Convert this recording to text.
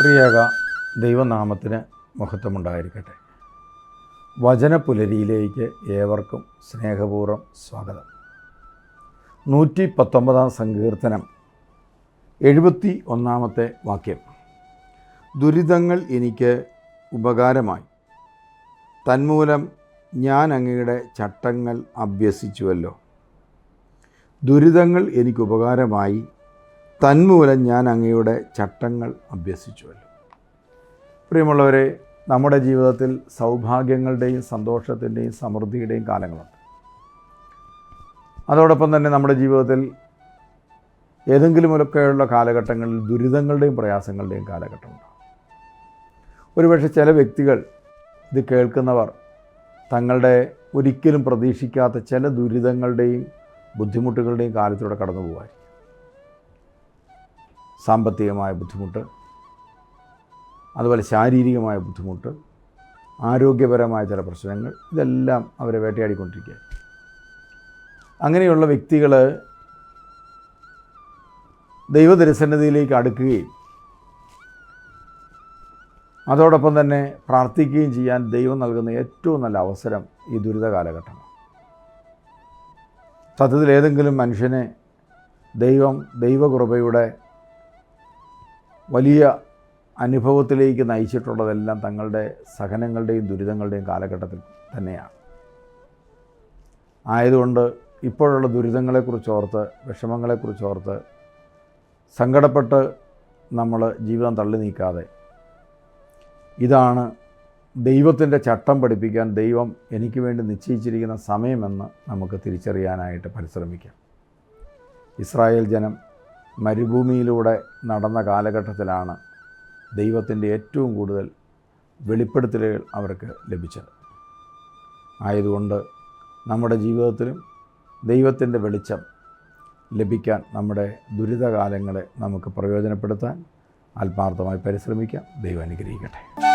പ്രിയക ദൈവനാമത്തിന് മഹത്വമുണ്ടായിരിക്കട്ടെ. വചനപുലരിയിലേക്ക് ഏവർക്കും സ്നേഹപൂർവം സ്വാഗതം. നൂറ്റി പത്തൊമ്പതാം സങ്കീർത്തനം എഴുപത്തി ഒന്നാമത്തെ വാക്യം. ദുരിതങ്ങൾ എനിക്ക് ഉപകാരമായി. തന്മൂലം ഞാൻ അങ്ങയുടെ ചട്ടങ്ങൾ അഭ്യസിച്ചുവല്ലോ. ദുരിതങ്ങൾ എനിക്ക് ഉപകാരമായി തന്മൂലം ഞാൻ അങ്ങയുടെ ചട്ടങ്ങൾ അഭ്യസിച്ചുവല്ലോ. പ്രിയമുള്ളവരെ നമ്മുടെ ജീവിതത്തിൽ സൗഭാഗ്യങ്ങളുടെയും സന്തോഷത്തിന്റെയും സമൃദ്ധിയുടെയും കാലങ്ങളുണ്ട്. അതോടൊപ്പം തന്നെ നമ്മുടെ ജീവിതത്തിൽ ഏതെങ്കിലുമൊക്കെയുള്ള കാലഘട്ടങ്ങളിൽ ദുരിതങ്ങളുടെയും പ്രയാസങ്ങളുടെയും കാലഘട്ടമുണ്ട്. ഒരുപക്ഷെ ചില വ്യക്തികൾ ഇത് കേൾക്കുന്നവർ തങ്ങളുടെ ഒരിക്കലും പ്രതീക്ഷിക്കാത്ത ചില ദുരിതങ്ങളുടെയും ബുദ്ധിമുട്ടുകളുടെയും കാലത്തിലൂടെ കടന്നു പോകുമായിരിക്കും സാമ്പത്തികമായ ബുദ്ധിമുട്ട് അതുപോലെ ശാരീരികമായ ബുദ്ധിമുട്ട് ആരോഗ്യപരമായ ചില പ്രശ്നങ്ങൾ ഇതെല്ലാം അവരെ വേട്ടയാടിക്കൊണ്ടിരിക്കുക അങ്ങനെയുള്ള വ്യക്തികൾ ദൈവദരിസന്നതിയിലേക്ക് അടുക്കുകയും അതോടൊപ്പം തന്നെ പ്രാർത്ഥിക്കുകയും ചെയ്യാൻ ദൈവം നൽകുന്ന ഏറ്റവും നല്ല അവസരം ഈ ദുരിത കാലഘട്ടമാണ്. സത്യത്തിൽ ഏതെങ്കിലും മനുഷ്യനെ ദൈവം ദൈവകൃപയുടെ വലിയ അനുഭവത്തിലേക്ക് നയിച്ചിട്ടുള്ളതെല്ലാം തങ്ങളുടെ സഹനങ്ങളുടെയും ദുരിതങ്ങളുടെയും കാലഘട്ടത്തിൽ തന്നെയാണ്. ആയതുകൊണ്ട് ഇപ്പോഴുള്ള ദുരിതങ്ങളെക്കുറിച്ച് ഓർത്ത് വിഷമങ്ങളെക്കുറിച്ച് ഓർത്ത് സങ്കടപ്പെട്ട് നമ്മൾ ജീവിതം തള്ളി നീക്കാതെ ഇതാണ് ദൈവത്തിന്റെ ചട്ടം പഠിപ്പിക്കാൻ ദൈവം എനിക്ക് വേണ്ടി നിശ്ചയിച്ചിരിക്കുന്ന സമയമെന്ന് നമുക്ക് തിരിച്ചറിയാനായിട്ട് പരിശ്രമിക്കാം. ഇസ്രായേൽ ജനം മരുഭൂമിയിലൂടെ നടന്ന കാലഘട്ടത്തിലാണ് ദൈവത്തിന്റെ ഏറ്റവും കൂടുതൽ വെളിപ്പെടുത്തലുകൾ അവർക്ക് ലഭിച്ചത്. ആയതുകൊണ്ട് നമ്മുടെ ജീവിതത്തിലും ദൈവത്തിന്റെ വെളിച്ചം ലഭിക്കാൻ നമ്മുടെ ദുരിതകാലങ്ങളെ നമുക്ക് പ്രയോജനപ്പെടുത്താൻ ആത്മാർത്ഥമായി പരിശ്രമിക്കാം. ദൈവം അനുഗ്രഹിക്കട്ടെ.